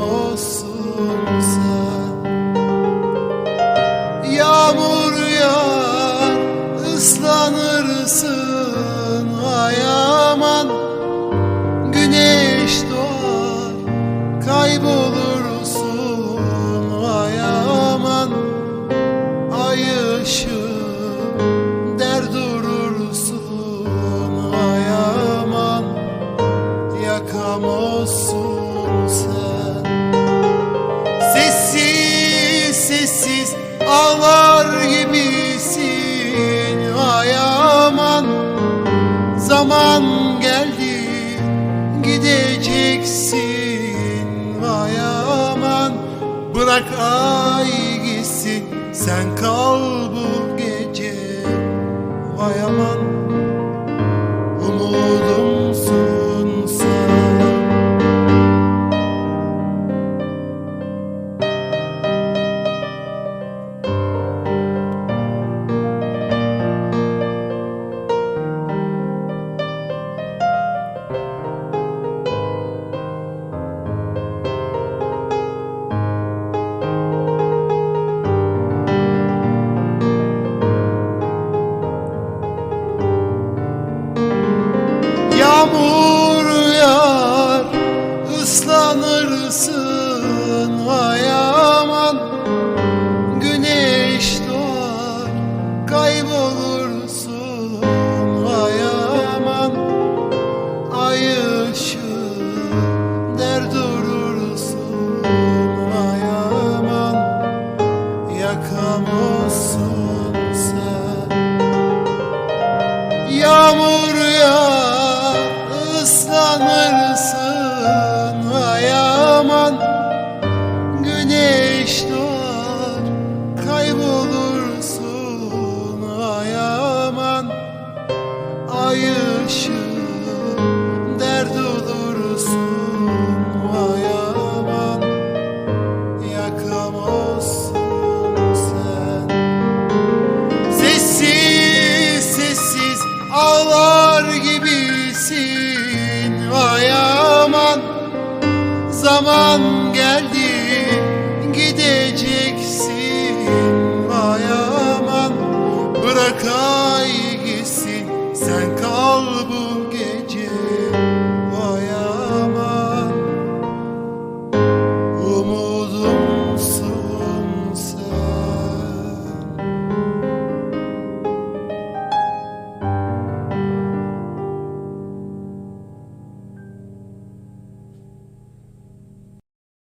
Yakamozsun sen Yağmur yağar ıslanırsın Zaman geldi gideceksin. Vay aman Bırak ay gitsin. Sen kal bu gece Vay aman Yakamozsun sen. Yağmur yağar ıslanırsın Vay aman. Güneş doğar kaybolursun Vay aman. Ay ışığı dert olursun Vay aman. Yakamazsın Bahar gibisin vay aman. Zaman geldi gideceksin vay aman. Bırak ay gitsin sen